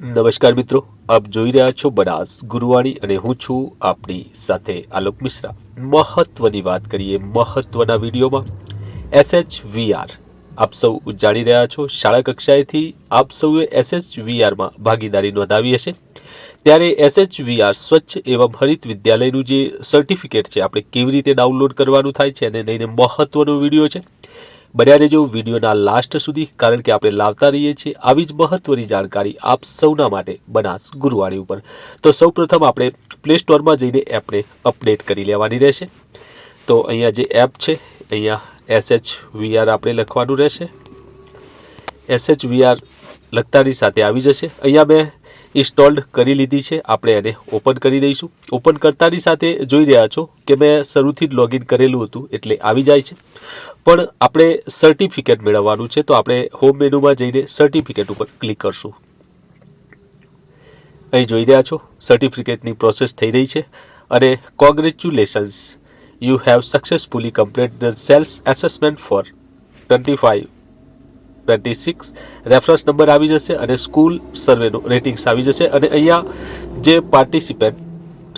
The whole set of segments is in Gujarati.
નમસ્કાર મિત્રો, આપ જોઈ રહ્યા છો બનાસ ગુરુવાણી અને હું છું આપની સાથે આલોક મિશ્રા. મહત્વની વાત કરીએ મહત્વના વિડીયોમાં. એસએચવીઆર. આપ સૌ જાણી રહ્યા છો, શાળા કક્ષાએથી આપ સૌએ એસએચવીઆરમાં ભાગીદારી નોંધાવી હશે. ત્યારે એસએચવીઆર સ્વચ્છ એવં હરિત વિદ્યાલયનું જે સર્ટિફિકેટ છે, આપણે કેવી રીતે ડાઉનલોડ કરવાનું થાય છે અને લઈને મહત્વનો વીડિયો છે. બન્યા રહેજો વિડીયોના લાસ્ટ સુધી, કારણ કે આપણે લાવતા રહીએ છીએ આવી જ મહત્વની જાણકારી આપ સૌના માટે બનાસ ગુરુવાણી ઉપર. તો સૌપ્રથમ આપણે પ્લે સ્ટોરમાં જઈને એપને અપડેટ કરી લેવાની રહેશે. તો અહીંયા જે એપ છે, અહીંયા એસએચ વીઆર આપણે લખવાનું રહેશે. એસએચ વીઆર લખતાની સાથે આવી જશે. અહીંયા મેં ઇન્સ્ટોલ્ડ કરી લીધી છે. આપણે એને ઓપન કરી દઈશું. ઓપન કરતાની સાથે જોઈ રહ્યા છો કે મેં શરૂથી જ લોગિન કરેલું હતું એટલે આવી જાય છે. પણ આપણે સર્ટિફિકેટ મેળવવાનું છે તો આપણે હોમ મેનુમાં જઈને સર્ટિફિકેટ ઉપર ક્લિક કરશું. અહીં જોઈ રહ્યા છો સર્ટિફિકેટની પ્રોસેસ થઈ રહી છે અને congratulations you have successfully complete the sales assessment for twenty five twenty six reference number આવી જશે અને સ્કૂલ સર્વેનું રેટિંગ્સ આવી જશે અને અહીંયા જે પાર્ટિસિપેન્ટ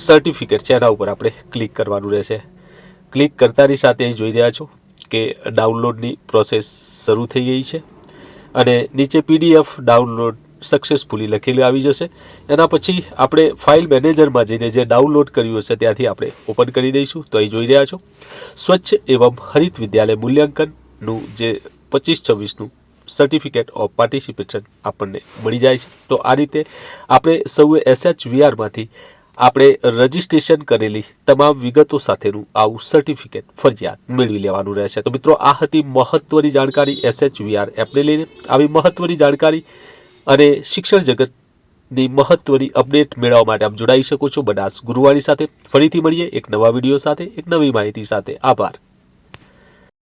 સર્ટિફિકેટ છે, એના ઉપર આપણે ક્લિક કરવાનું રહેશે. ક્લિક કરતાની સાથે અહીં જોઈ રહ્યા છો કે ડાઉનલોડની પ્રોસેસ શરૂ થઈ ગઈ છે અને નીચે પીડીએફ ડાઉનલોડ સક્સેસફુલી લખેલું આવી જશે. એના પછી આપણે ફાઇલ મેનેજરમાં જઈને જે ડાઉનલોડ કર્યું હશે ત્યાંથી આપણે ઓપન કરી દઈશું. તો અહીં જોઈ રહ્યા છો. સ્વચ્છ એવં હરિત વિદ્યાલય મૂલ્યાંકનનું જે પચીસ છવ્વીસનું સર્ટિફિકેટ ઓફ પાર્ટિસિપેશન આપણને મળી જાય છે. તો આ રીતે આપણે સૌએ એસએચવીઆરમાંથી આપણે રજિસ્ટ્રેશન કરેલી તમામ વિગતો સાથેનું આવું સર્ટિફિકેટ ફરજિયાત મેળવી લેવાનું રહેશે. તો મિત્રો, આ હતી મહત્વની જાણકારી એસએચવીઆર એપને લઈને. આવી મહત્વની જાણકારી અને શિક્ષણ જગતની મહત્વની અપડેટ મેળવવા માટે આપ જોડાઈ શકો છો. બનાસ ગુરુવાણી સાથે ફરીથી મળીએ એક નવા વીડિયો સાથે, એક નવી માહિતી સાથે. આભાર.